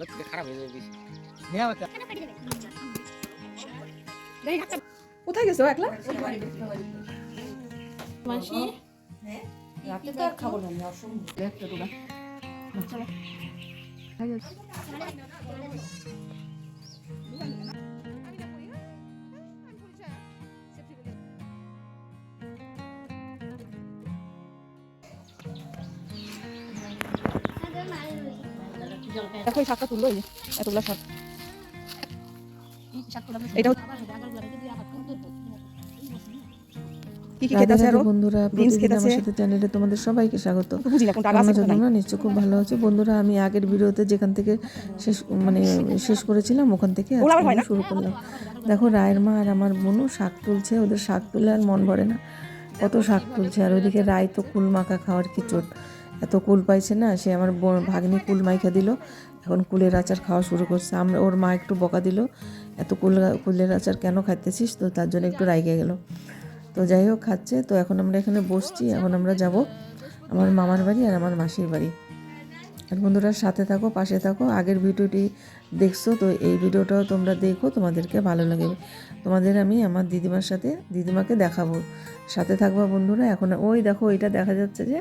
ভালো থেকে খারাপ হয়ে যাবে বেশি। কোথায় গেছো একলা? মাসি? রাতে তো আর খাব না আমি অসম্ভব একটা টুকা দেখো এই শাকটা তুললো এই যে, এতগুলা শাক। এটাও কি কি খেতে আছে আরও? বন্ধুরা beans প্রতিদিন আমার সাথে চ্যানেলে তোমাদের সবাইকে স্বাগত। তো কোনটা আছে তোমরা কোনটা নাই। তোমরা নিশ্চয় খুব ভালো আছো। বন্ধুরা আমি আগের ভিডিওতে যেখান থেকে শেষ মানে শেষ করেছিলাম ওখান থেকে আজকে? শুরু করলাম। দেখো রায়ের মা আর আমার বোনও শাক তুলছে ওদের শাক তুলে আর মন ভরে না। কত শাক তুলছে আর ওইদিকে রায় তো কুল মাখা খাওয়ার কি চোট। এত কুল পাইছে না, সে আমার ভাগ্নি কুল মাইখা দিল। এখন কুলের আচার খাওয়া শুরু করছে। আমরা ওর মা একটু বকা দিল, এত কুল কুলের আচার কেন খাইতেছিস? তো তার জন্য একটু রাইগে গেল। তো যাই হোক, খাচ্ছে। তো এখন আমরা এখানে বসছি। এখন আমরা যাব আমার মামার বাড়ি আর আমার মাসির বাড়ি। আর বন্ধুরা সাথে থাকো, পাশে থাকো, আগের ভিডিওটি দেখছ, তো এই ভিডিওটাও তোমরা দেখো, তোমাদেরকে ভালো লাগবে তোমাদের আমি আমার দিদিমার সাথে, দিদিমাকে দেখাবো। সাথে থাকবা বন্ধুরা, এখন ওই দেখো, ওইটা দেখা যাচ্ছে যে,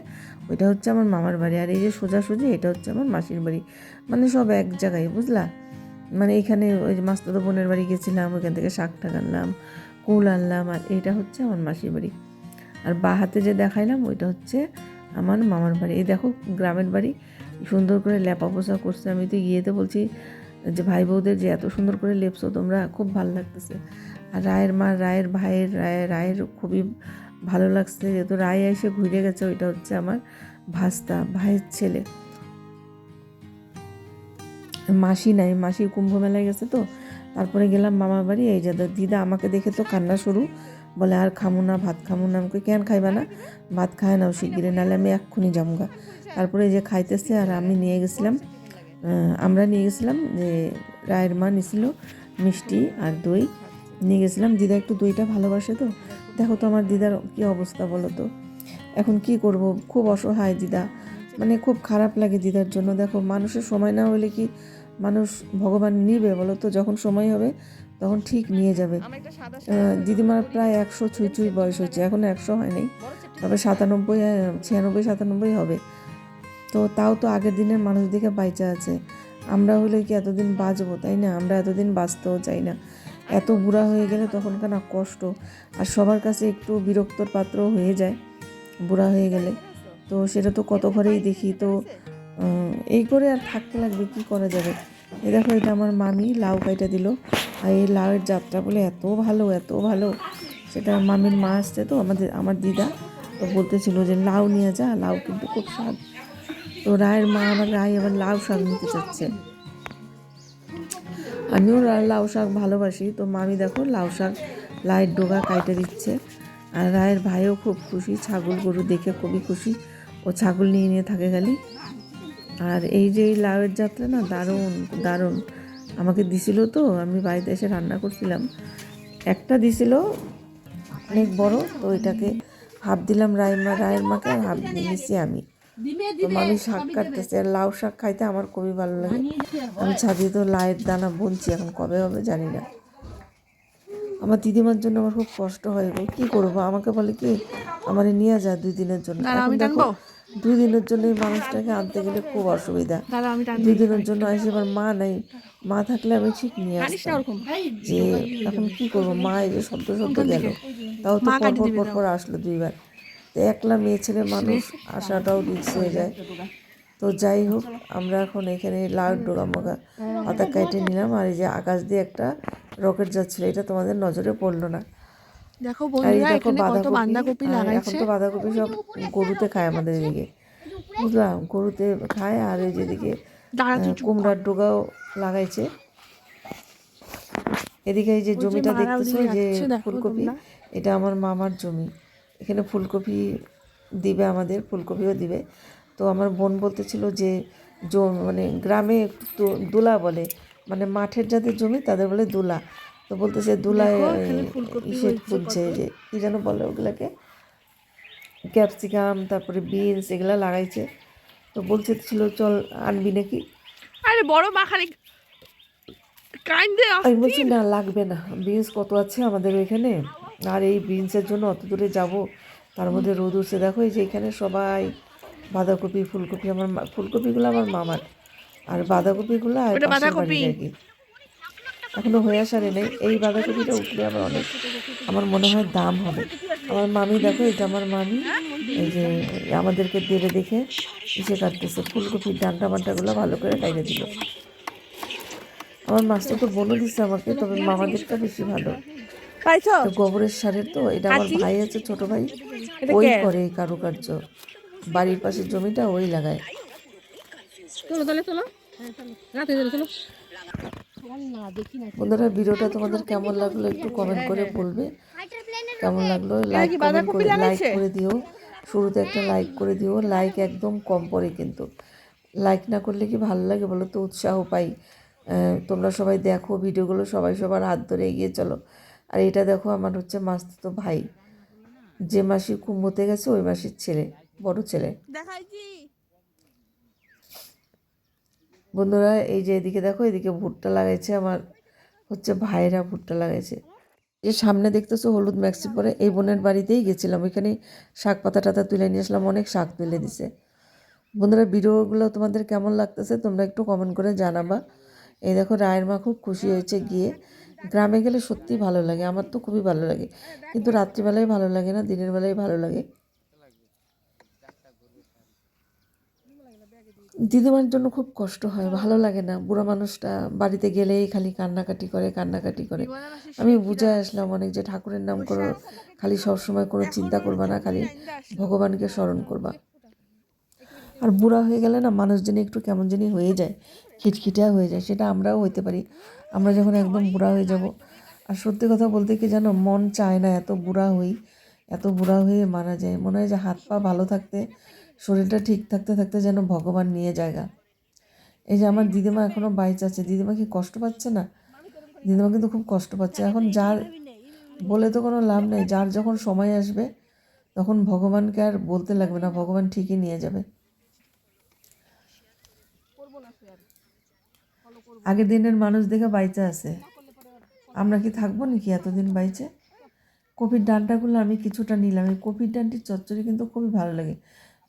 ওইটা হচ্ছে আমার মামার বাড়ি, আর এই যে সোজাসুজি এটা হচ্ছে আমার মাসির বাড়ি। মানে সব এক জায়গায়, বুঝলা? মানে এখানে ওই যে মাস্তাতো বোনের বাড়ি গেছিলাম, ওইখান থেকে শাক টাক আনলাম, কুল আনলাম, আর এইটা হচ্ছে আমার মাসির বাড়ি। আর বা হাতে যে দেখাইলাম, ওইটা হচ্ছে আমার মামার বাড়ি। এই দেখো, গ্রামের বাড়ি সুন্দর করে লেপা পোষা করছে। আমি তো গিয়েতে বলছি যে, ভাই বউদের যে এত সুন্দর করে লেপছো তোমরা, খুব ভালো লাগতেছে। আর রায়ের মা, রায়ের ভাইয়ের, রায়ের রায়ের খুবই ভালো লাগছে। যেহেতু রায় এসে ঘুরে গেছে, ওইটা হচ্ছে আমার ভাস্তা, ভাইয়ের ছেলে। মাসি নাই, মাসি কুম্ভ মেলায় গেছে তো। তারপরে গেলাম মামার বাড়ি। এই যে দিদা আমাকে দেখে তো কান্না শুরু। বলে, আর খামু না, ভাত খামো না। আমাকে কেন খাইবা না? ভাত খায় নাও শিগগিরে নাহলে আমি এক্ষুনি যামগা। তারপরে যে খাইতেছে আর আমি নিয়ে গেছিলাম আমরা নিয়ে গেছিলাম যে রায়ের মা নিছিল মিষ্টি আর দই নিয়ে গেছিলাম। দিদা একটু দইটা ভালোবাসে তো দেখো তো আমার দিদার কি অবস্থা বলো তো? এখন কি করব? খুব অসহায় দিদা মানে খুব খারাপ লাগে দিদার জন্য। দেখো মানুষের সময় না হলে কি মানুষ ভগবান নিবে বলো তো? যখন সময় হবে তখন ঠিক নিয়ে যাবে। দিদিমার প্রায় একশো ছুঁই ছুঁই বয়স হয়েছে এখন একশো হয় নাই। তবে সাতানব্বই ছিয়ানব্বই সাতানব্বই হবে। তো তাও তো আগের দিনের মানুষ দিকে বাইচা আছে। আমরা হলে কি এতদিন বাঁচবো, তাই না? আমরা এতদিন বাঁচতেও চাই না। এত বুড়া হয়ে গেলে তখনকার না কষ্ট। আর সবার কাছে একটু বিরক্তর পাত্র হয়ে যায় বুড়া হয়ে গেলে। তো সেটা তো কত ঘরেই দেখি, তো এই করে আর থাকতে লাগবে, কি করা যাবে? এই দেখো, এটা আমার মামি লাউ কাইটা দিল। আর এই লাউয়ের যাত্রা বলে এত ভালো এত ভালো। সেটা মামির মা আসছে তো, আমাদের, আমার দিদা। তো বলতেছিল যে, লাউ নিয়ে যা, লাউ কিন্তু খুব স্বাদ। তো রায়ের মা আমার রায় আবার লাউ শাক নিতে চাচ্ছে। আমিও লাউ শাক ভালোবাসি। তো মামি দেখো লাউ শাক লাইয়ের ডোগা কাইটে দিচ্ছে। আর রায়ের ভাইও খুব খুশি, ছাগল গরু দেখে খুবই খুশি। ও ছাগল নিয়ে নিয়ে থাকে খালি। আর এই যে এই লাউয়ের যাত্রা না দারুণ দারুণ। আমাকে দিছিল তো, আমি বাড়িতে এসে রান্না করছিলাম। একটা দিছিল, অনেক বড়, তো এটাকে হাফ দিলাম রায়ের মা, রায়ের মাকে আর হাফ দিয়েছি আমি। মামি শাক কাটতেছে আর লাউ শাক খাইতে আমার খুবই ভালো লাগে। আমি ছাদিয়ে তো লাইয়ের দানা বুনছি এখন কবে হবে জানি না। আমার দিদিমার জন্য আমার খুব কষ্ট হয় গো কী করব? আমাকে বলে কি আমার নিয়ে যা দুই দিনের জন্য। দেখো দুই দিনের জন্য এই মানুষটাকে আনতে গেলে খুব অসুবিধা। দুই দিনের জন্য আসে এবার মা নাই মা থাকলে আমি ঠিক নিয়ে আসতাম। যে এখন কি করব? মা এই যে শব্দ শব্দ গেল। তাও তো পরপর পরপর আসলো দুইবার। তো একলা মেয়ে ছেলে মানুষ আসাটাও রিক্স হয়ে যায়। তো যাই হোক আমরা এখন এখানে লাউ ডোগা মোগা পাতা কেটে নিলাম আর এই যে আকাশ দিয়ে একটা রকেট যাচ্ছিল এটা তোমাদের নজরে পড়ল না। দেখো বন্ধুরা এখানে কত বাঁধাকপি এখন তো বাঁধাকপি সব গরুতে খায় আমাদের এদিকে। বুঝলাম গরুতে খায় আর এই যেদিকে কুমড়ার ডোগাও লাগাইছে। এদিকে এই যে জমিটা দেখতেছো যে ফুলকপি এটা আমার মামার জমি। এখানে ফুলকপি দিবে আমাদের ফুলকপিও দিবে। তো আমার বোন বলতেছিল যে মানে গ্রামে একটু দোলা বলে মানে মাঠের যাদের জমি তাদের বলে দোলা। তো বলতেছে দোলায় ইসে ফুলছে যে কি যেন বলে ওগুলাকে? ক্যাপসিকাম তারপরে বিনস এগুলা লাগাইছে। তো বলছে ছিল চল আনবি নাকি? আরে বড় মা খালি কাইন্দে আমি বলছি না লাগবে না। বিনস কত আছে আমাদের এখানে? আর এই বিনসের জন্য অত দূরে যাব তার মধ্যে রোদ উঠছে। দেখো এই যে এখানে সবাই বাঁধাকপি ফুলকপি আমার ফুলকপিগুলো আমার মামার। আর বাঁধাকপিগুলো আর বাঁধাকপি। এখনও হয়ে আসারে নেই। এই বাঁধাকপিটা উঠলে আমার অনেক আমার মনে হয় দাম হবে। আমার মামি দেখো এটা আমার মামি। এই যে আমাদেরকে দেবে দেখে ইসে কাটতেছে। ফুলকপির ডান্টা বান্টাগুলো ভালো করে কাইটে দিল। আমার মাছটা তো বলে দিচ্ছে আমাকে তবে মামাদেরটা বেশি ভালো। তো গোবরের সারের তো এটা আমার ভাই আছে ছোট ভাই। ওই করে এই কারুকার্য। বাড়ির পাশের জমিটা ওই লাগায়। চলো তাহলে চলো। রাতে চলো বন্ধুরা ভিডিওটা তোমাদের কেমন লাগল একটু কমেন্ট করে বলবে। কেমন লাগল লাইক কমেন্ট করে লাইক করে দিও। শুরুতে একটা লাইক করে দিও। লাইক একদম কম পড়ে কিন্তু। লাইক না করলে কি ভালো লাগে বলো তো? উৎসাহ পাই। আহ, তোমরা সবাই দেখো ভিডিওগুলো সবাই সবার হাত ধরে এগিয়ে চলো। আর এটা দেখো আমার হচ্ছে মাস্তুতো ভাই। যে মাসি কুম্ভতে গেছে ওই মাসির ছেলে বড় ছেলে। বন্ধুরা এই যে এদিকে দেখো এদিকে ভুট্টা লাগাইছে আমার হচ্ছে ভাইরা ভুট্টা লাগাইছে। যে সামনে দেখতেছো হলুদ ম্যাক্সি পরে এই বোনের বাড়িতেই গেছিলাম। ওইখানে শাক পাতা টাতা তুলে নিয়ে আসলাম অনেক শাক তুলে দিছে। বন্ধুরা ভিডিওগুলো তোমাদের কেমন লাগতেছে তোমরা একটু কমেন্ট করে জানাবা। এই দেখো রায়ের মা খুব খুশি হয়েছে গিয়ে। গ্রামে গেলে সত্যি ভালো লাগে, আমার তো খুবই ভালো লাগে। কিন্তু রাত্রিবেলায় ভালো লাগে না, দিনের বেলায় ভালো লাগে। দিদিমার জন্য খুব কষ্ট হয়, ভালো লাগে না। বুড়ো মানুষটা বাড়িতে গেলেই খালি কান্নাকাটি করে কান্নাকাটি করে। আমি বুঝে আসলাম অনেক যে ঠাকুরের নাম করো, খালি সবসময় কোনো চিন্তা করবা না, খালি ভগবানকে স্মরণ করবা। আর বুড়া হয়ে গেলে না মানুষ যেন একটু কেমন জানি হয়ে যায়, খিটখিটা হয়ে যায়, সেটা আমরাও হইতে পারি। আমরা যখন একদম বুড়া হয়ে যাব, আর সত্যি কথা বলতে কি জানো, মন চায় না এত বুড়া হই, এত বুড়া হয়ে মারা যায়। মনে হয় যে হাত পা ভালো থাকতে, শরীরটা ঠিক থাকতে থাকতে যেন ভগবান নিয়ে জায়গা এই যে আমার দিদিমা এখনও বাইচ আছে দিদিমা কি কষ্ট পাচ্ছে না? দিদিমা কিন্তু খুব কষ্ট পাচ্ছে। এখন যার বলে তো কোনো লাভ নেই, যার যখন সময় আসবে, তখন ভগবানকে আর বলতে লাগবে না, ভগবান ঠিকই নিয়ে যাবে। আগের দিনের মানুষ দেখে বাইচা আছে। আমরা কি থাকব নাকি এতদিন বাইচে? কপির ডানটাগুলো আমি কিছুটা নিলাম। এই কপির ডানটির চচ্চড়ি কিন্তু খুবই ভালো লাগে।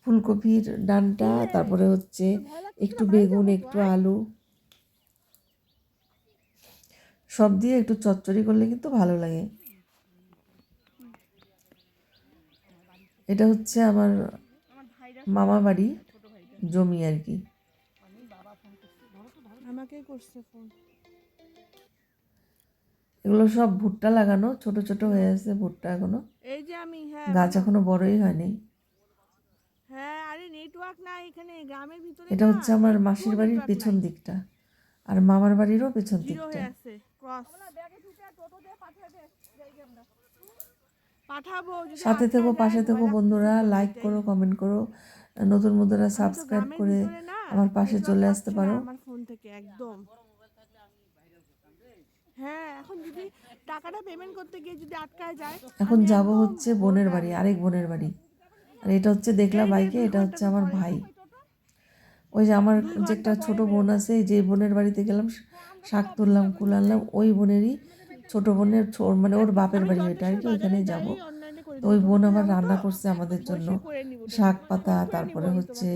ফুলকপির ডানটা, তারপরে হচ্ছে একটু বেগুন, একটু আলু, সব দিয়ে একটু চচ্চড়ি করলে কিন্তু ভালো লাগে। এটা হচ্ছে আমার মামা বাড়ি জমি আর কি। আমাকে করছে ফোন এগুলো সব ভুট্টা লাগানো ছোট ছোট হয়ে আছে ভুট্টা এখনও। এই যে আমি হ্যাঁ। গাছ এখনও বড়ই হয়নি। হ্যাঁ আরে নেটওয়ার্ক নাই এখানে গ্রামের ভিতরে এটা হচ্ছে আমার মাসির বাড়ির পেছন দিকটা। আর মামার বাড়িরও পেছন দিকটা। আছে ক্রস পাঠাবো যদি সাথে থেকো পাশে থেকো বন্ধুরা লাইক করো কমেন্ট করো। নতুন বন্ধুরা সাবস্ক্রাইব করে আমার পাশে চলে আসতে পারো। আমার ফোন থেকে একদম। হ্যাঁ এখন যদি টাকাটা পেমেন্ট করতে গিয়ে যদি আটকায় যায় এখন যাব হচ্ছে বোনের বাড়ি আরেক বোনের বাড়ি। আর এটা হচ্ছে দেখলা বাইকে এটা হচ্ছে আমার ভাই ওই যে আমার যে একটা ছোট বোন আছে যে বোনের বাড়িতে গেলাম শাক তুললাম কুল আনলাম ওই বোনেরই ছোট বোনের মানে ওর বাপের বাড়ি ওইটা আর কি ওইখানে যাব। তো ওই বোন আবার রান্না করছে আমাদের জন্য। শাক পাতা তারপরে হচ্ছে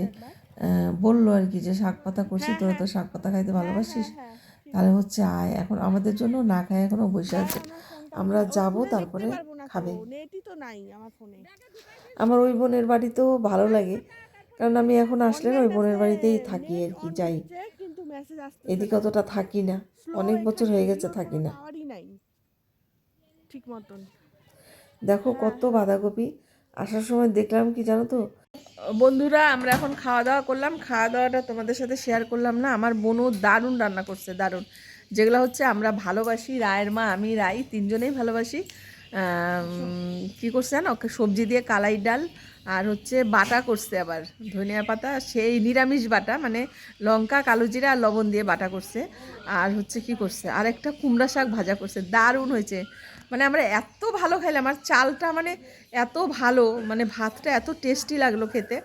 বলল আর কি যে শাক পাতা করছি তোরা তো শাক পাতা খাইতে ভালোবাসিস? তাহলে হচ্ছে আয় এখন আমাদের জন্য না খায় এখনও বসে আছে। আমরা যাব তারপরে খাবে। আমার আমার ওই বোনের বাড়িতেও ভালো লাগে কারণ আমি এখন আসলে ওই বোনের বাড়িতেই থাকি আর কি যাই। এদিকে অতটা থাকি না অনেক বছর হয়ে গেছে থাকি না। ঠিক মতন। দেখো কত বাঁধাকপি। আসার সময় দেখলাম কি জানো তো? বন্ধুরা, আমরা এখন খাওয়া দাওয়া করলাম। খাওয়া দাওয়াটা তোমাদের সাথে শেয়ার করলাম না। আমার বোনও দারুণ রান্না করছে, দারুণ। যেগুলো হচ্ছে আমরা ভালোবাসি, রায়ের মা, আমি, রাই, তিনজনেই ভালোবাসি। কি করছে জানো? সবজি দিয়ে কালাই ডাল আর হচ্ছে বাটা করছে আবার, ধনিয়া পাতা, সেই নিরামিষ বাটা মানে লঙ্কা, কালো জিরা আর লবণ দিয়ে বাটা করছে। আর হচ্ছে কি করছে? আর একটা কুমড়া শাক ভাজা করছে, দারুণ হয়েছে। মানে আমরা এত ভালো খাইলাম, আর চালটা মানে এত ভালো মানে ভাতটা এত টেস্টি লাগল খেতে।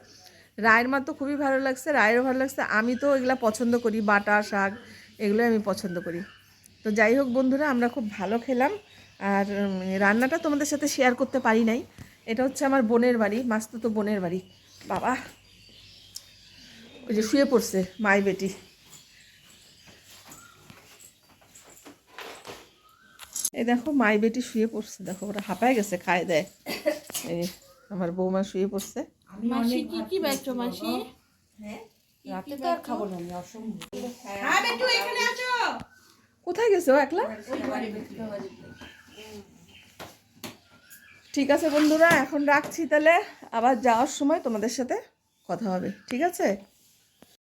রায়ের মা তো খুবই ভালো লাগছে, রায়েরও ভালো লাগছে। আমি তো এগুলো পছন্দ করি, বাটা, শাক এগুলো আমি পছন্দ করি। তো যাই হোক বন্ধুরা, আমরা খুব ভালো খেলাম। আর রান্নাটা তোমাদের সাথে শেয়ার করতে পারি নাই। এটা হচ্ছে আমার বোনের বাড়ি মাস্তো তো বোনের বাড়ি। বাবা, ওই যে শুয়ে পড়ছে, মাই বেটি। এই দেখো মাই বেটি শুয়ে পড়ছে। দেখো ওরা হাঁপায় গেছে খায় দেয়। এই আমার বৌমা শুয়ে পড়ছে। মাসি কি কি বেচো মাসি? রাতে তো আর খাব না আমি অসম্ভব। কোথায় গেছে ও একলা? ঠিক আছে বন্ধুরা এখন রাখছি তাহলে। আবার যাওয়ার সময় তোমাদের সাথে কথা হবে ঠিক আছে?